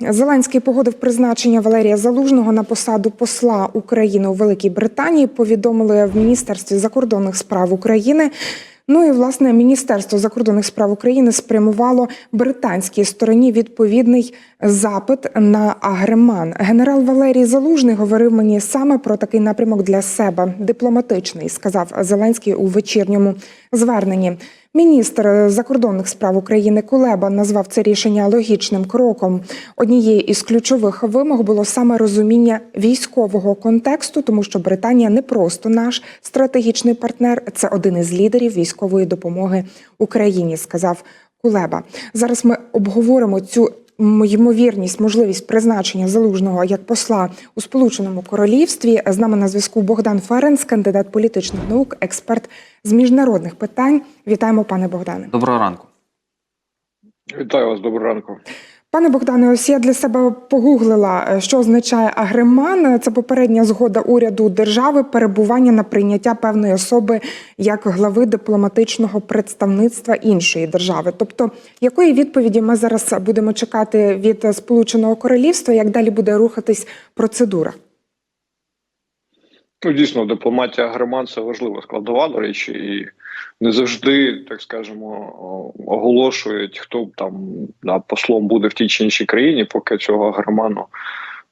Зеленський погодив призначення Валерія Залужного на посаду посла України у Великій Британії. Повідомили в Міністерстві закордонних справ України. Ну і власне Міністерство закордонних справ України спрямувало британській стороні відповідний запит на агреман. Генерал Валерій Залужний говорив мені саме про такий напрямок для себе дипломатичний, сказав Зеленський у вечірньому зверненні. Міністр закордонних справ України Кулеба назвав це рішення логічним кроком. Однією із ключових вимог було саме розуміння військового контексту, тому що Британія не просто наш стратегічний партнер, це один із лідерів військової допомоги Україні, сказав Кулеба. Зараз ми обговоримо цю ймовірність, можливість призначення залужного як посла у Сполученому Королівстві. З нами на зв'язку Богдан Ференс, кандидат політичних наук, експерт з міжнародних питань. Вітаємо, пане Богдане. Доброго ранку. Вітаю вас, доброго ранку. Пане Богдане, ось я для себе погуглила, е, що означає агреман. Це попередня згода уряду держави перебування на прийняття певної особи як глави дипломатичного представництва іншої держави. Тобто, якої відповіді ми зараз будемо чекати від Сполученого Королівства, як далі буде рухатись процедура? Ну, дійсно, дипломатія громад це важлива складова, до речі, і не завжди, так скажемо, оголошують, хто там да, послом буде в тій чи іншій країні, поки цього громану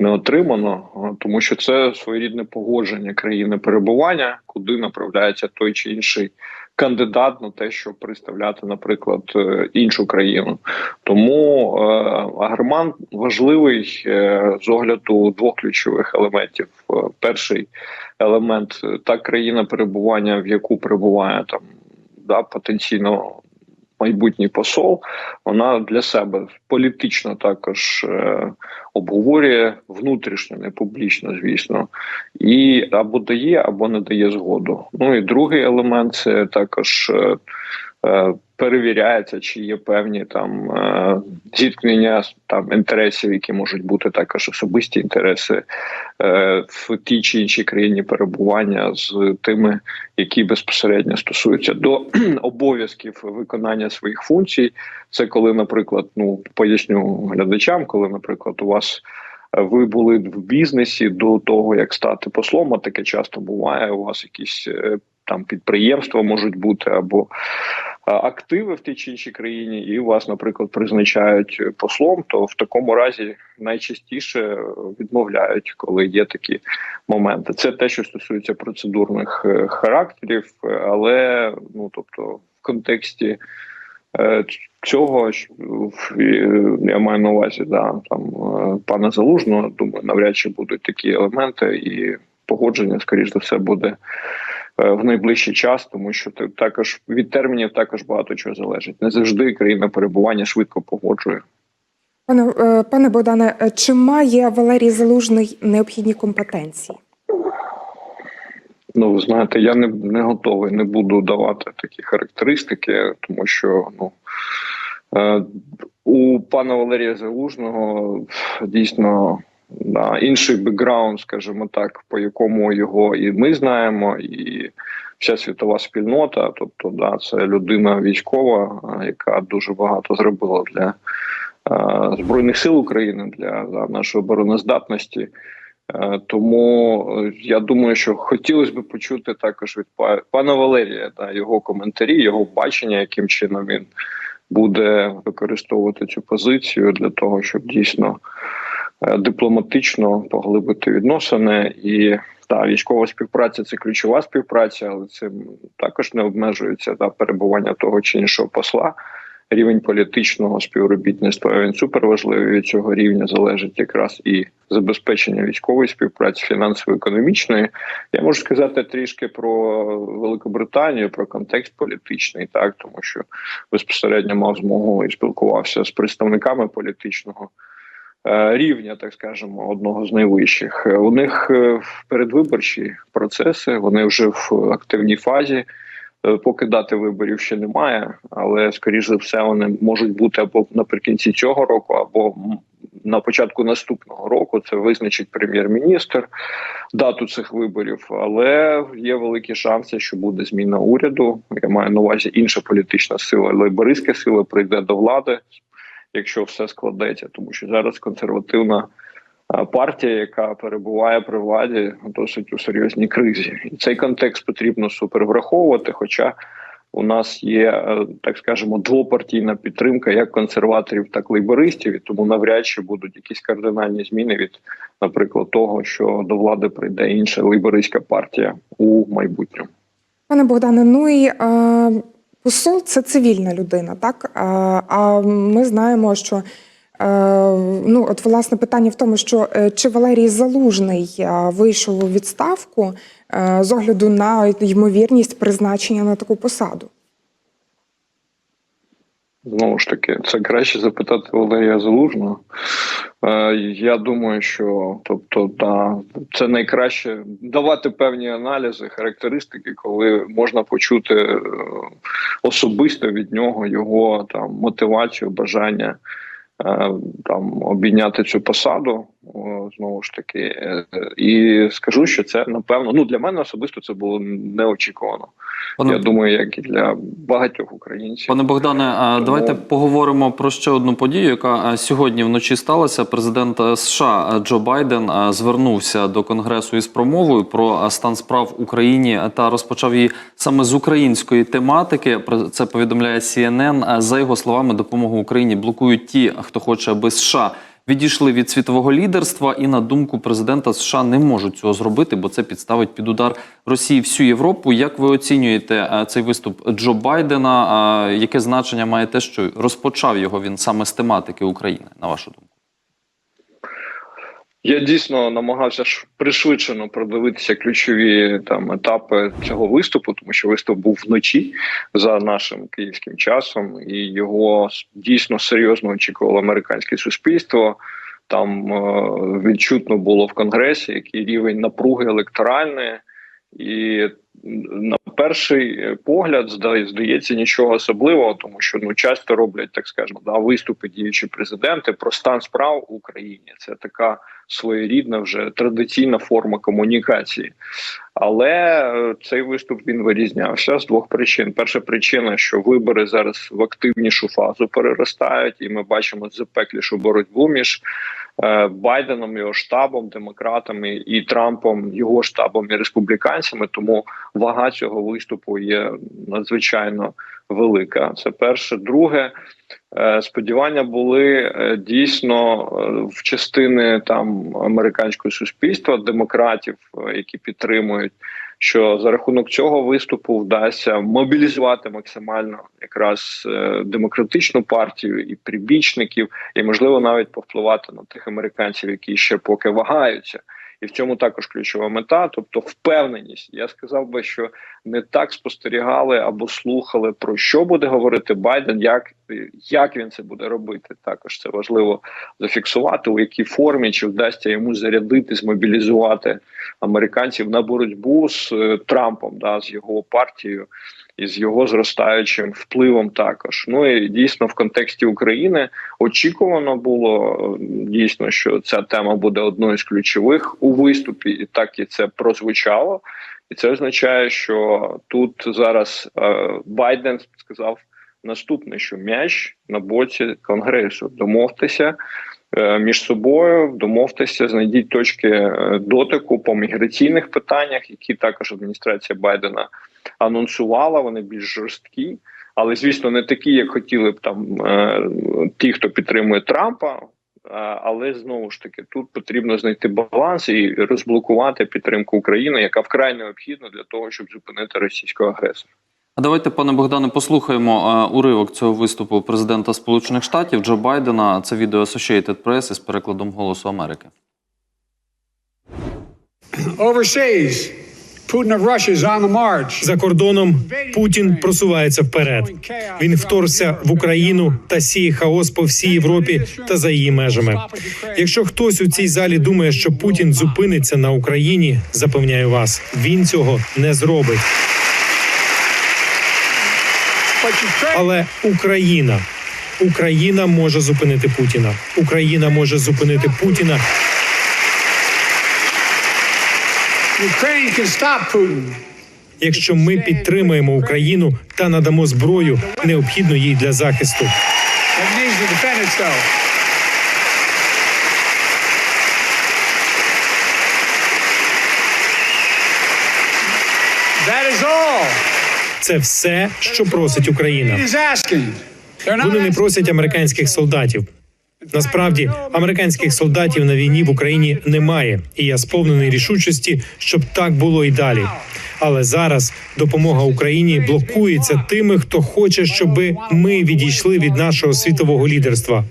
не отримано, тому що це своєрідне погодження країни перебування, куди направляється той чи інший кандидат на те, щоб представляти, наприклад, е, іншу країну. Тому е, агроман важливий е, з огляду двох ключових елементів. Е, Перший елемент е, та країна перебування, в яку перебуває там да, потенційно майбутній посол, вона для себе політично також е, обговорює внутрішньо, не публічно, звісно, і або дає, або не дає згоду. Ну і другий елемент це також. Е, Перевіряється, чи є певні там е, зіткнення там інтересів, які можуть бути також особисті інтереси е, в тій чи іншій країні перебування з тими, які безпосередньо стосуються до обов'язків виконання своїх функцій. Це коли, наприклад, ну поясню глядачам, коли, наприклад, у вас ви були в бізнесі до того, як стати послом, а таке часто буває. У вас якісь там підприємства можуть бути або активи в тій чи іншій країні, і вас, наприклад, призначають послом, то в такому разі найчастіше відмовляють, коли є такі моменти. Це те, що стосується процедурних е, характерів, е, але ну тобто в контексті. е, Цього е, я маю на увазі, да там е, пана Залужного. Думаю, навряд чи будуть такі елементи, і погодження, скоріш за все, буде е, в найближчий час, тому що також від термінів також багато чого залежить. Не завжди країна перебування швидко погоджує. Пане е, пане Богдане, е, чи має Валерій Залужний необхідні компетенції? Ну, ви знаєте, я не, не готовий, не буду давати такі характеристики, тому що ну е, у пана Валерія Залужного дійсно інший бекграунд, скажімо так, по якому його і ми знаємо, і вся світова спільнота. Тобто, да, це людина військова, яка дуже багато зробила для збройних сил України для да, нашої обороноздатності. Е, Тому е, я думаю, що хотілося б почути також від па- пана Валерія та його коментарі, його бачення, яким чином він буде використовувати цю позицію для того, щоб дійсно дипломатично поглибити відносини. І та військова співпраця це ключова співпраця, але цим також не обмежується та перебування того чи іншого посла. Рівень політичного співробітництва він суперважливий. Від цього рівня залежить якраз і забезпечення військової співпраці, фінансово-економічної. Я можу сказати трішки про Великобританію, про контекст політичний, так тому що безпосередньо мав змогу і спілкувався з представниками політичного е, рівня, так скажемо, одного з найвищих. Е, У них е, передвиборчі процеси, вони вже в активній фазі. Е, Поки дати виборів ще немає, але скоріш за все вони можуть бути або наприкінці цього року, або на початку наступного року. Це визначить прем'єр-міністр дату цих виборів. Але є великі шанси, що буде зміна уряду. Я маю на увазі інша політична сила, лейбористська сила прийде до влади. Якщо все складеться, тому що зараз консервативна партія, яка перебуває при владі, досить у серйозній кризі, і цей контекст потрібно супер враховувати. Хоча у нас є е, так скажемо двопартійна підтримка як консерваторів, так і лейбористів, і тому навряд чи будуть якісь кардинальні зміни від, наприклад, того, що до влади прийде інша лейбористська партія у майбутньому. Пане Богдане, ну і е, посол це цивільна людина, так? А ми знаємо, що е, ну, от власне питання в тому, що е, чи Валерій Залужний е, вийшов у відставку з огляду на ймовірність призначення на таку посаду? Знову ж таки, це краще запитати Валерія Залужного. Е, я думаю, що тобто, да, це найкраще давати певні аналізи, характеристики, коли можна почути е, особисто від нього його там мотивацію, бажання е, там обійняти цю посаду. О, знову ж таки, Е, і скажу, що це напевно ну для мене особисто це було неочікувано. Пане, Я думаю, як і для багатьох українців. пане Богдане, Тому- давайте поговоримо про ще одну подію, яка е, сьогодні вночі сталася. Президент е, США Джо Байден е, звернувся до Конгресу із промовою про е, стан справ в Україні та розпочав її саме з української тематики. Це повідомляє CNN. Е, За його словами, допомогу Україні блокують ті, хто хоче, аби США відійшли від світового лідерства, і на думку президента США не можуть цього зробити, бо це підставить під удар Росії всю Європу. Як ви оцінюєте е, цей виступ Джо Байдена? Яке значення має те, що розпочав його він саме з тематики України, на вашу думку? Я дійсно намагався пришвидшено продивитися ключові там етапи цього виступу, тому що виступ був вночі за нашим київським часом, і його дійсно серйозно очікувало американське суспільство. Там е, відчутно було в конгресі, який рівень напруги електоральної, і на перший погляд зда- здається нічого особливого, тому що ну часто роблять, так скажемо, да, виступи діючі президенти про стан справ в Україні. Це така своєрідна вже традиційна форма комунікації. Але е, цей виступ він вирізнявся з двох причин. Перша причина, що вибори зараз в активнішу фазу переростають, і ми бачимо запеклішу боротьбу між Байденом, його штабом, демократами і Трампом, його штабом і республіканцями. Тому вага цього виступу є надзвичайно велика. Це перше. Друге, е, сподівання були е, дійсно е, в частини там американського суспільства, демократів, е, які підтримують. Що за рахунок цього виступу вдасться мобілізувати максимально якраз е, демократичну партію і прибічників, і можливо навіть повпливати на тих американців, які ще поки вагаються. І в цьому також ключова мета, тобто впевненість. Я сказав би, що не так спостерігали або слухали про що буде говорити Байден, як, як він це буде робити. Також це важливо зафіксувати, у якій формі чи вдасться йому зарядити, змобілізувати американців на боротьбу з е, Трампом, да, з його партією і з його зростаючим впливом. Також ну і дійсно в контексті України очікувано було дійсно, що ця тема буде одною з ключових у виступі, і так і це прозвучало. І це означає, що тут зараз е, Байден сказав наступне: що м'яч на боці конгресу. Домовтеся е, між собою, домовтеся, знайдіть точки е, дотику по міграційних питаннях, які також адміністрація Байдена анонсувала. Вони більш жорсткі, але звісно не такі, як хотіли б там е, ті, хто підтримує Трампа. Але знову ж таки тут потрібно знайти баланс і розблокувати підтримку України, яка вкрай необхідна для того, щоб зупинити російського агресора. А давайте, пане Богдане, послухаємо е, уривок цього виступу президента Сполучених Штатів Джо Байдена. Це відео Associated Press із перекладом Голосу Америки. Overseas, За кордоном Путін просувається вперед. Він вторгся в Україну та сіє хаос по всій Європі та за її межами. Якщо хтось у цій залі думає, що Путін зупиниться на Україні, запевняю вас, він цього не зробить. Але Україна, Україна може зупинити Путіна. Україна може зупинити Путіна. Якщо ми підтримаємо Україну та надамо зброю, необхідну їй для захисту. Це все, що просить Україна. Вони не просять американських солдатів. Насправді, американських солдатів на війні в Україні немає, і я сповнений рішучості, щоб так було і далі. Але зараз допомога Україні блокується тими, хто хоче, щоб ми відійшли від нашого світового лідерства.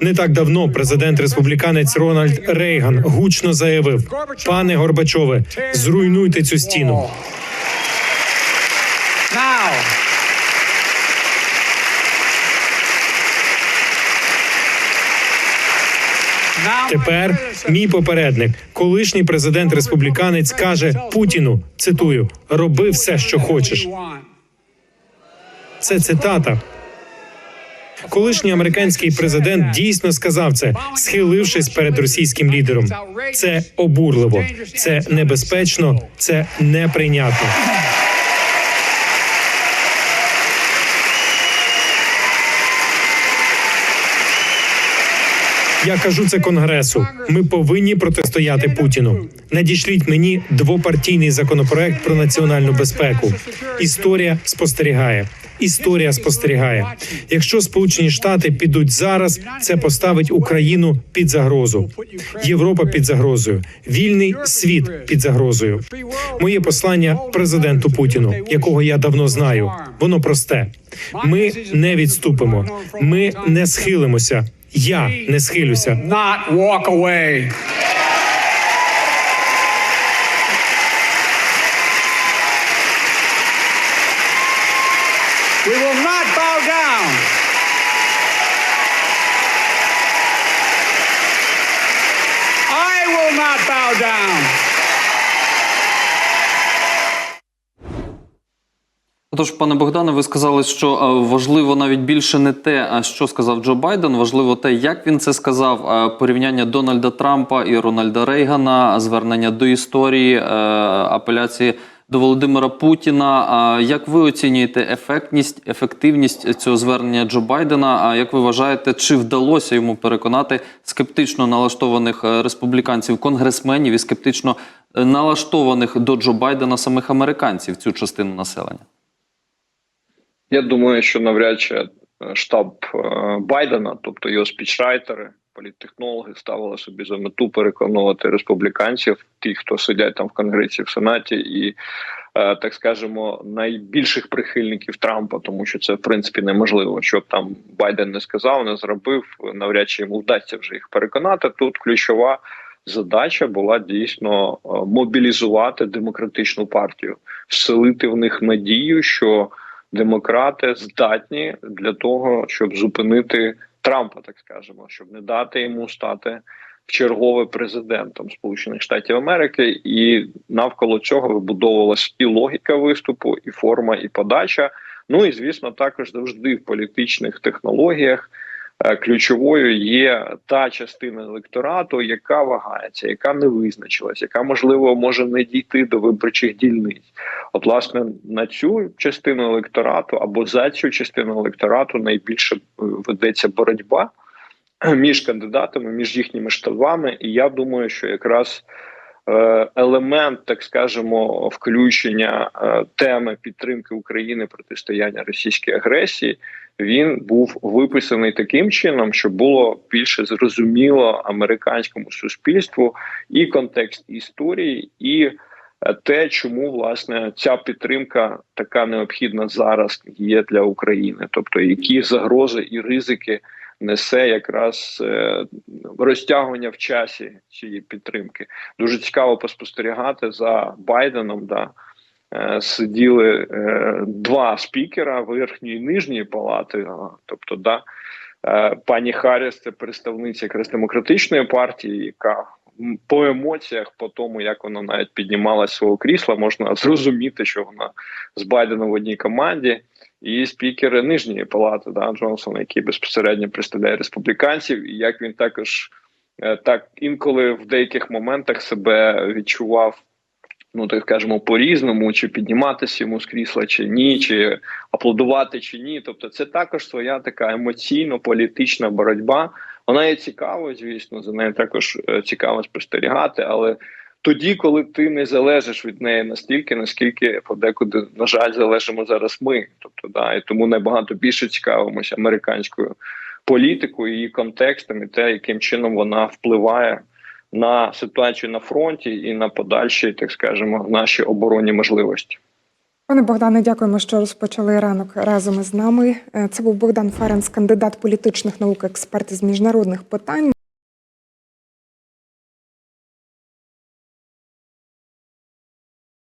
Не так давно президент республіканець Рональд Рейган гучно заявив: пане Горбачове, зруйнуйте цю стіну. Тепер мій попередник, колишній президент республіканець, каже Путіну: цитую: роби все, що хочеш. Це цитата. Колишній американський президент дійсно сказав це, схилившись перед російським лідером. Це обурливо, це небезпечно, це неприйнятно. Я кажу це конгресу. Ми повинні протистояти Путіну. Надішліть мені двопартійний законопроект про національну безпеку. Історія спостерігає. Історія спостерігає. Якщо Сполучені Штати підуть зараз, це поставить Україну під загрозу. Європа під загрозою, вільний світ під загрозою. Моє послання президенту Путіну, якого я давно знаю, воно просте. Ми не відступимо, ми не схилимося. Я не схилюся. Тож, пане Богдане, ви сказали, що е, важливо навіть більше не те, що сказав Джо Байден, важливо те, як він це сказав. Е, Порівняння Дональда Трампа і Рональда Рейгана, звернення до історії, е, апеляції до Володимира Путіна. Як ви оцінюєте ефектність, ефективність цього звернення Джо Байдена? А як ви вважаєте, чи вдалося йому переконати скептично налаштованих республіканців, конгресменів і скептично налаштованих до Джо Байдена самих американців цю частину населення? Я думаю, що навряд чи е, штаб е, Байдена, тобто його спічрайтери, політтехнологи, ставили собі за мету переконувати республіканців, тих, хто сидять там в конгресі, в сенаті, і е, так скажемо, найбільших прихильників Трампа, тому що це в принципі неможливо. Що б там Байден не сказав, не зробив, навряд чи йому вдасться вже їх переконати. Тут ключова. Задача була дійсно мобілізувати демократичну партію, вселити в них надію, що демократи здатні для того, щоб зупинити Трампа, так скажемо, щоб не дати йому стати чергове президентом Сполучених Штатів Америки, і навколо цього вибудовувалась і логіка виступу, і форма, і подача. Ну і звісно, також завжди в політичних технологіях. Е, Ключовою є та частина електорату, яка вагається, яка не визначилась, яка можливо може не дійти до виборчих дільниць. От, власне, на цю частину електорату або за цю частину електорату найбільше е, ведеться боротьба між кандидатами, між їхніми штабами. І я думаю, що якраз елемент, так скажемо, включення е, теми підтримки України протистояння російській агресії. Він був виписаний таким чином, щоб було більше зрозуміло американському суспільству і контекст історії, і е, те, чому власне ця підтримка така необхідна зараз є для України, тобто які загрози і ризики несе якраз е, розтягування в часі цієї підтримки. Дуже цікаво поспостерігати за Байденом. Да, е, Сиділи е, два спікера верхньої і нижньої палати, тобто, да, пані Харріс – це представниця якраз демократичної партії, яка по емоціях, по тому, як вона навіть піднімалася свого крісла, можна зрозуміти, що вона з Байденом в одній команді, і спікер нижньої палати да, Джонсон, який безпосередньо представляє республіканців, і як він також е, так інколи в деяких моментах себе відчував ну так скажемо, по-різному, чи підніматися йому з крісла, чи ні, чи аплодувати, чи ні. Тобто, це також своя така емоційно-політична боротьба. Вона є цікавою, звісно, за нею також е, цікаво спостерігати, але тоді, коли ти не залежиш від неї настільки, наскільки подекуди, на жаль, залежимо зараз ми. Тобто, да, і тому набагато більше цікавимося американською політикою, її контекстом і те, яким чином вона впливає на ситуацію на фронті і на подальші, так скажемо, наші оборонні можливості. Пане Богдане, дякуємо, що розпочали ранок разом із нами. Е, Це був Богдан Ференс, кандидат політичних наук, експерт із міжнародних питань.